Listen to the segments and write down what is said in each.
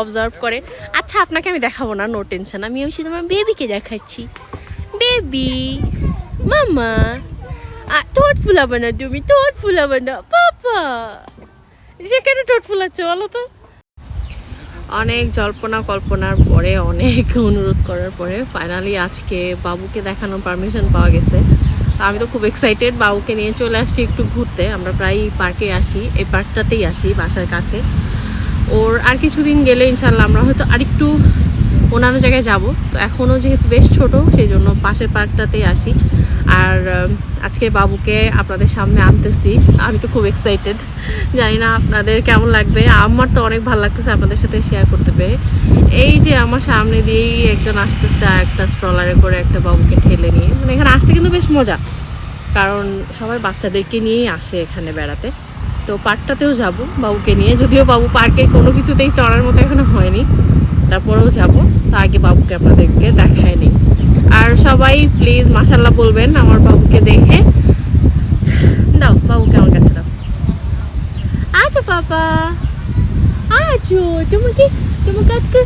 Observe করে। আচ্ছা আপনাকে আমি দেখাবো না নো টেনশন আমি ওই শুধু আমার বেবিকে দেখাচ্ছি। বেবি মামা। ঠোঁট ফুলাবে না তুমি, ঠোঁট ফুলাবে না, পাপা। সে কেন ঠোঁট ফুলাচ্ছে বলো তো? অনেক জল্পনা কল্পনার পরে, অনেক অনুরোধ করার পরে ফাইনালি আজকে বাবুকে দেখানোর পারমিশন পাওয়া গেছে। আমি তো খুব এক্সাইটেড বাবুকে নিয়ে চলে আসছি একটু ঘুরতে। আমরা প্রায় পার্কে আসি, এই পার্কটাতেই আসি, বাসার কাছে। ওর আর কিছুদিন গেলে ইনশাল্লাহ আমরা হয়তো আরেকটু অন্যান্য জায়গায় যাব। তো এখনও যেহেতু বেশ ছোট সেই জন্য পাশের পার্কটাতেই আসি। আর আজকে বাবুকে আপনাদের সামনে আনতেছি। আমি তো খুব এক্সাইটেড জানি না আপনাদের কেমন লাগবে। আমার তো অনেক ভালো লাগতেছে আপনাদের সাথে শেয়ার করতে পেরে। এই যে আমার সামনে দিয়েই একজন আসতেছে আর একটা স্ট্রলারে করে একটা বাবুকে ঠেলে নিয়ে। মানে এখানে আসতে কিন্তু বেশ মজা। কারণ সবাই বাচ্চাদেরকে নিয়েই আসে এখানে বেড়াতে। তো পার্কটাতেও যাব, বাবুকে নিয়ে। যদিও বাবু পার্কে কোনো কিছুতেই চড়ার মতো এখনও হয়নি। তারপরেও যাব। তা আগে বাবুকে আপনাদেরকে দেখায় নি আর সবাই প্লিজ মাসাল্লাহ বলবেন আমার বাবুকে দেখে। দাও, বাবুকে আমার কাছে দাও। আছো বাবা। আছো তোমাকে তোমাকে আজকে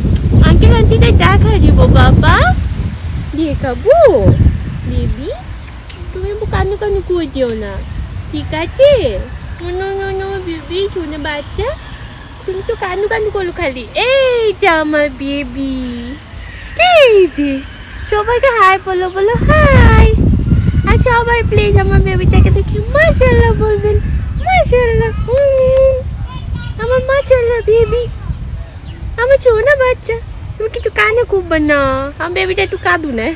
আঙ্কেল আন্টিদের দেখা দিব বাবা। দেখাবো বেবি, তুমি কান্না কান্না করে দিও না। ঠিক আছে? নো নো নো বেবি শুনে বাচ্চা। তুমি তো কান্নু কান্নু করল খালি। এইটা আমার বেবি এই যে, সবাইকে হাই বলো বলো হাই আর সবাই প্লিজ আমার বেবিটাকে দেখে মাশাল্লাহ বলবেন। মাশাল্লাহ। আমার মাশাল্লাহ বেবি আমার ছোনা বাচ্চা? তুমি কিন্তু কানে খুব না? আমার বেবিটা একটু কাঁদু না।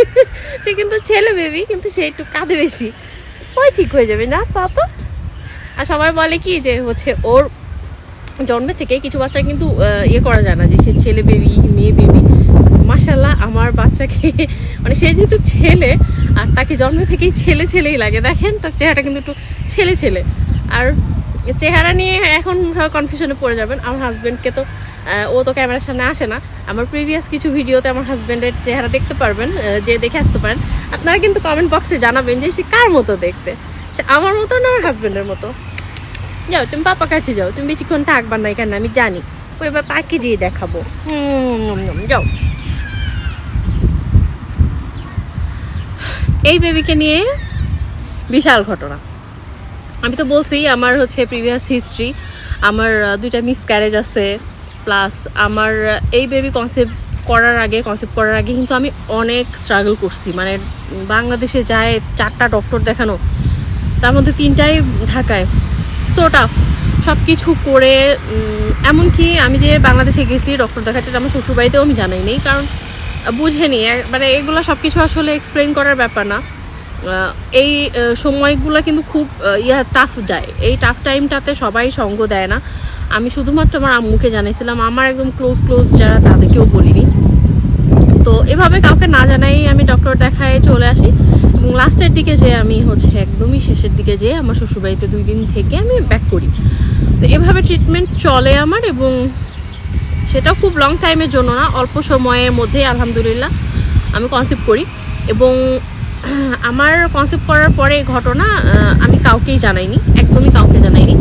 সে কিন্তু ছেলে বেবি কিন্তু সে একটু কাঁদে বেশি। ওই ঠিক হয়ে যাবে না, পাপা? আর সবাই বলে কি যে হচ্ছে ওর জন্মে থেকে কিছু বাচ্চা কিন্তু ইয়ে করা যায় না যে সে ছেলে বেবি মেয়ে বেবি মাসাল্লাহ আমার বাচ্চাকে মানে সে যেহেতু ছেলে, আর তাকে জন্মে থেকেই ছেলে ছেলেই লাগে। দেখেন, তার চেহারাটা কিন্তু একটু ছেলে ছেলে। আর চেহারা নিয়ে এখন কনফিউশনে পড়ে যাবেন। আমার হাজব্যান্ডকে তো ও তো ক্যামেরার সামনে আসে না। আমার প্রিভিয়াস কিছু ভিডিওতে আমার হাজব্যান্ডের চেহারা দেখতে পারবেন যে দেখে আসতে পারেন। আপনারা কিন্তু কমেন্ট বক্সে জানাবেন যে সে কার মতো দেখতে। সে আমার মতো না আমার হাজব্যান্ডের মতো? যাও তুমি পাপা কাছে যাও তুমি বেশিক্ষণ থাকবার না এখানে আমি জানি। ওই এবার পাকে যেয়ে দেখাবো। হুম, যাও। এই বেবিকে নিয়ে বিশাল ঘটনা। আমি তো বলছি আমার হচ্ছে প্রিভিয়াস হিস্ট্রি আমার দুইটা মিস ক্যারেজ আছে প্লাস আমার এই বেবি কনসেপ্ট করার আগে কনসেপ্ট করার আগে কিন্তু আমি অনেক স্ট্রাগল করছি। মানে বাংলাদেশে যায় চারটা ডক্টর দেখানো তার মধ্যে তিনটাই ঢাকায়। সো টাফ সব কিছু করে এমনকি আমি যে বাংলাদেশে গেছি ডক্টর দেখাতে আমার শ্বশুরবাড়িতেও আমি জানাই নেই, কারণ বুঝেনি মানে এগুলো সব কিছু আসলে এক্সপ্লেন করার ব্যাপার না। এই সময়গুলো কিন্তু খুব ইয়া টাফ যায়। এই টাফ টাইমটাতে সবাই সঙ্গ দেয় না। আমি শুধুমাত্র আমার আম্মুকে জানাইছিলাম। আমার একদম ক্লোজ ক্লোজ যারা তাদেরকেও বলিনি। তো এভাবে কাউকে না জানাই আমি ডক্টর দেখায় চলে আসি। এবং লাস্টের দিকে যে আমি হচ্ছে একদমই শেষের দিকে যেয়ে আমার শ্বশুরবাড়িতে দুই দিন থেকে আমি ব্যাক করি। তো এভাবে ট্রিটমেন্ট চলে আমার এবং সেটাও খুব লং টাইমের জন্য না, অল্প সময়ের মধ্যেই আলহামদুলিল্লাহ আমি কনসেপ্ট করি এবং আমার কনসেপ্ট করার পরে ঘটনা আমি কাউকেই জানাইনি, একদমই কাউকে জানাইনি।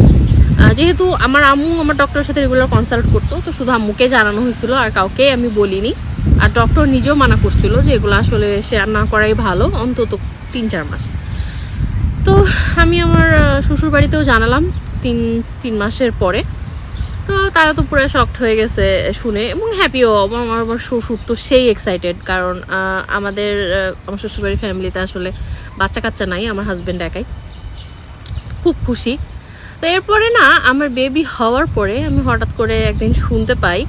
যেহেতু আমার আম্মু আমার ডক্টরের সাথে রেগুলার কনসাল্ট করতো, তো শুধু আম্মুকে জানানো হয়েছিল আর কাউকে আমি বলিনি। আর ডক্টর নিজেও মানা করছিল যে এগুলো আসলে শেয়ার না করাই ভালো, অন্তত তিন চার মাস। তো আমি আমার শ্বশুর বাড়িতেও জানালাম তিন তিন মাসের পরে। তো তারা তো পুরো শক্ট হয়ে গেছে শুনে এবং হ্যাপিও আমার আমার শ্বশুর তো সেই এক্সাইটেড কারণ আমাদের আমার শ্বশুরবাড়ির ফ্যামিলিতে আসলে বাচ্চা কাচ্চা নাই, আমার হাজব্যান্ড একাই। খুব খুশি। তো এরপরে না, আমার বেবি হওয়ার পরে আমি হঠাৎ করে একদিন শুনতে পাই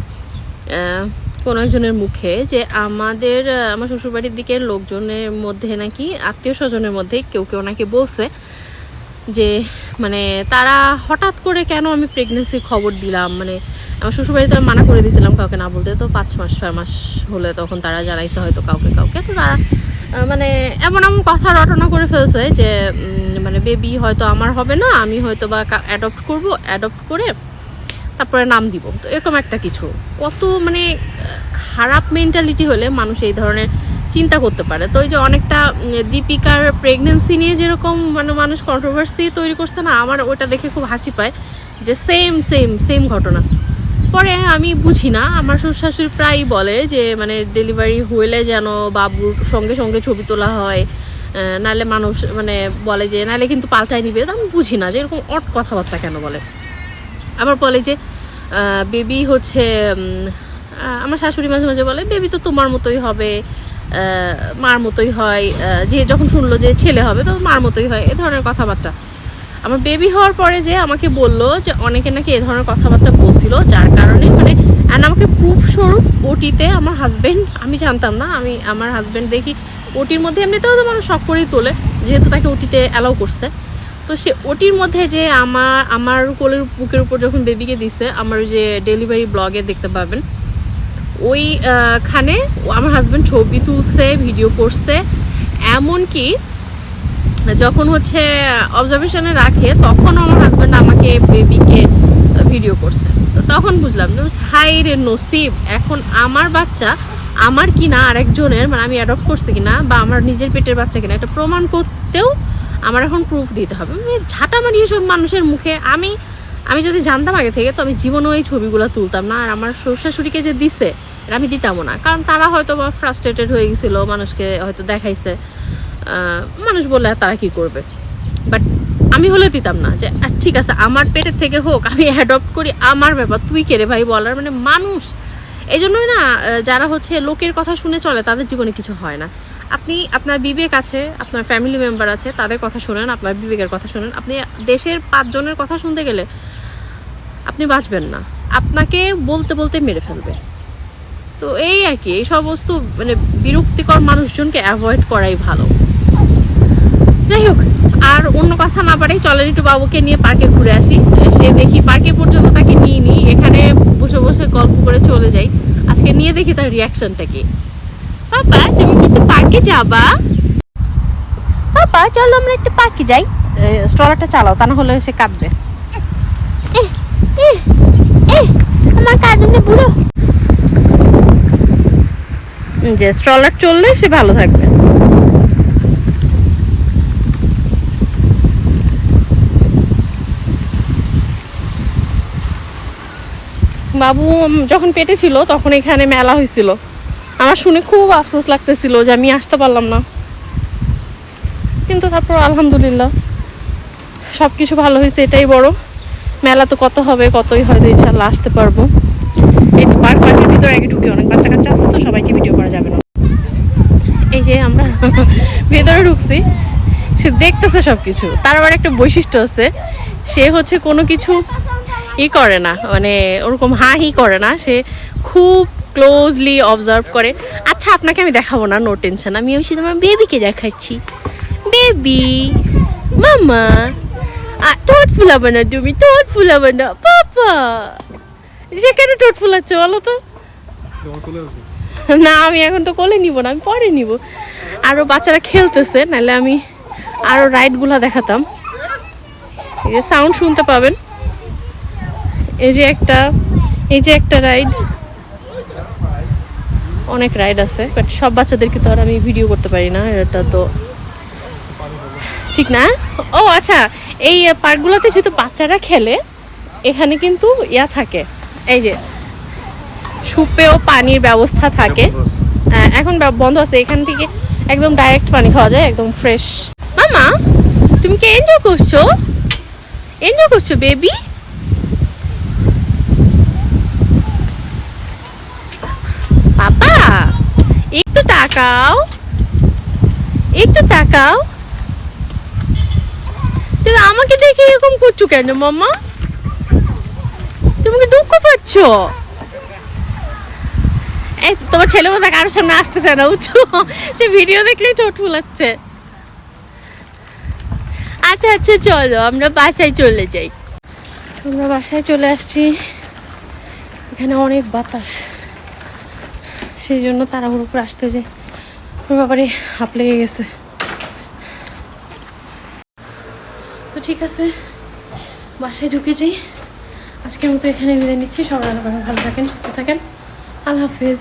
কোনো একজনের মুখে যে আমাদের আমার শ্বশুরবাড়ির দিকের লোকজনের মধ্যে নাকি আত্মীয় স্বজনের মধ্যে কেউ কেউ নাকি বলছে যে মানে তারা হঠাৎ করে কেন আমি প্রেগনেন্সির খবর দিলাম? মানে আমার শ্বশুরবাড়িতে আমি মানা করে দিয়েছিলাম কাউকে না বলতে, তো পাঁচ মাস, ছয় মাস হলে তখন তারা জানাইছে হয়তো কাউকে কাউকে। তো তারা মানে এমন এমন কথা রটনা করে ফেলছে যে মানে বেবি হয়তো আমার হবে না, আমি হয়তো বা অ্যাডপ্ট করব অ্যাডপ্ট করে তারপরে নাম দিব। তো এরকম একটা কিছু। কত মানে খারাপ মেন্টালিটি হলে মানুষ এই ধরনের চিন্তা করতে পারে। তো ওই যে অনেকটা দীপিকার প্রেগনেন্সি নিয়ে যেরকম মানে মানুষ কন্ট্রোভার্সি তৈরি করছে না, আমার ওটা দেখে খুব হাসি পায় যে সেম সেম সেম ঘটনা। পরে আমি বুঝি না, আমার শ্বশুর শাশুড়ি প্রায়ই বলে যে মানে ডেলিভারি হইলে যেন বাবুর সঙ্গে সঙ্গে ছবি তোলা হয় নাহলে মানুষ মানে বলে যে, নাহলে কিন্তু পাল্টায় নিবে। আমি বুঝি না যে এরকম অট কথাবার্তা কেন বলে। আবার বলে যে বেবি হচ্ছে আমার শাশুড়ি মাঝে মাঝে বলে বেবি তো তোমার মতোই হবে মার মতোই হয়। যে যখন শুনলো যে ছেলে হবে, তখন মার মতোই হয়, এ ধরনের কথাবার্তা। আমার বেবি হওয়ার পরে যে আমাকে বলল যে, অনেকে নাকি এ ধরনের কথাবার্তা বলছিল, যার কারণে মানে অ্যান্ড আমাকে প্রুফ স্বরূপ ওটিতে আমার হাজব্যান্ড আমি জানতাম না, আমি আমার হাজব্যান্ড দেখি, ওটির মধ্যে এমনিতেও তো মানুষ শখ করেই তোলে, যেহেতু তাকে ওটিতে অ্যালাউ করছে। তো সে ওটির মধ্যে যে আমার আমার কোলের বুকের উপর যখন বেবিকে দিছে, আমার যে ডেলিভারি ব্লগে দেখতে পাবেন, ওই খানে আমার হাজব্যান্ড ছবি তুলছে ভিডিও করছে, এমনকি যখন হচ্ছে অবজারভেশনে রাখে তখন আমার হাজব্যান্ড আমাকে বেবিকে ভিডিও করছে। তো তখন বুঝলাম হাই রে নসিব, এখন আমার বাচ্চা আমার কিনা আরেকজনের মানে আমি অ্যাডপ্ট করছি কিনা, বা আমার নিজের পেটের বাচ্চা কিনা, এটা প্রমাণ করতেও আমার এখন প্রুফ দিতে হবে। আমি ঝাঁটা মারিয়ে সব মানুষের মুখে আমি আমি যদি জানতাম আগে থেকে, তো আমি জীবনেও এই ছবিগুলো তুলতাম না। আর আমার শ্বশুর শাশুড়িকে যে দিছে, এটা আমি দিতামও না। কারণ তারা হয়তো বা ফ্রাস্ট্রেটেড হয়ে গেছিল, মানুষকে হয়তো দেখাইছে। মানুষ বললে তারা কি করবে? বাট আমি হলে দিতাম না যে ঠিক আছে, আমার পেটের থেকে হোক, আমি অ্যাডপ্ট করি, আমার ব্যাপার, তুই কে রে ভাই বলার মানে মানুষ এই জন্যই না যারা হচ্ছে লোকের কথা শুনে চলে, তাদের জীবনে কিছু হয় না। আপনি আপনার বিবেক আছে, আপনার ফ্যামিলি মেম্বার আছে, তাদের কথা শুনেন, আপনার বিবেকের কথা শুনেন। আপনি দেশের পাঁচজনের কথা শুনতে গেলে আপনি বাঁচবেন না। আপনাকে বলতে বলতে মেরে ফেলবে। তো এই আর কি, এই সমস্ত মানে বিরক্তিকর মানুষজনকে অ্যাভয়েড করাই ভালো। যাই হোক, আর অন্য কথা না পারেই চলেন একটু বাবুকে নিয়ে পার্কে ঘুরে আসি। সে দেখি পার্কে পর্যন্ত তাকে নিয়ে নিই, এখানে বসে বসে গল্প করে চলে যাই। আজকে নিয়ে দেখি তার রিয়াকশনটা কি। পাপা তুমি কিন্তু পার্কে যাবা। পাপা চলো আমরা একটু পার্কে যাই। স্ট্রলারটা চালাও তা না হলে সে কাঁদবে। আমার কাঁদনে বুড়ো। যে স্ট্রলার চললে সে ভালো থাকবে। বাবু যখন পেটে ছিল তখন এখানে মেলা হয়েছিল। আমার শুনে খুব আফসোস লাগতেছিল যে আমি আসতে পারলাম না। কিন্তু তারপর আলহামদুলিল্লাহ সব কিছু ভালো হয়েছে, এটাই বড়। মেলা তো কত হবে, কতই হয়তো ইনশাল্লাহ আসতে পারব। এই তো পার্ক পার্কের ভিতরে আগে ঢুকে অনেক বাচ্চা কাচ্চা আছে তো, সবাইকে ভিডিও করা যাবে না। এই যে আমরা ভেতরে ঢুকছি, সে দেখতেছে সব কিছু তার আবার একটা বৈশিষ্ট্য আছে, সে হচ্ছে কোনো কিছু ই করে না মানে ওরকম হা হি করে না, সে খুব ক্লোজলি অবজার্ভ করে। আচ্ছা আপনাকে আমি দেখাবো না নো টেনশন আমি ওই আমার বেবিকে দেখাচ্ছি। বেবি মামা ঠোঁট ফুলাবে না, তুমি ঠোঁট ফুলাবে না পাপা যে কেন ঠোঁট ফুলাচ্ছে বলো তো? না, আমি এখন তো কোলে নিব না, আমি পরে নিব। আরও বাচ্চারা খেলতেছে, নাহলে আমি আরও রাইডগুলো দেখাতাম। এই যে সাউন্ড শুনতে পাবেন। এই যে একটা, এই যে একটা রাইড অনেক রাইড আছে বাট সব বাচ্চাদেরকে তো আর আমি ভিডিও করতে পারি না এটা তো ঠিক না? ও আচ্ছা এই পার্কগুলোতে যেহেতু বাচ্চারা খেলে এখানে কিন্তু ইয়া থাকে এই যে সুপেও পানির ব্যবস্থা থাকে। হ্যাঁ, এখন বন্ধ আছে এখান থেকে একদম ডাইরেক্ট পানি খাওয়া যায় একদম ফ্রেশ মামা তুমি কি এনজয় করছ? এনজয় করছ বেবি বাবা একটু তাকাও। একটু তাকাও। তুমি আমাকে দেখে এরকম করছ কেন মামা তুমি দুঃখ পাচ্ছ? এই, তোমার ছেলে মতো কারোর সামনে আসতেছে না উঁচু সে ভিডিও দেখলেই ঠোঁট ফুলাচ্ছে। আচ্ছা আচ্ছা চলো, আমরা বাসায় চলে যাই। আমরা বাসায় চলে আসছি। এখানে অনেক বাতাস। সেই জন্য তাড়াহুড়ো করে আসতে যে ওর ব্যাপারে হাঁপ লেগে গেছে। তো ঠিক আছে, বাসায় ঢুকে যাই। আজকের মতো এখানে বিদায় নিচ্ছি। সবাই ভালো থাকেন, সুস্থ থাকেন। আল্লাহ হাফিজ।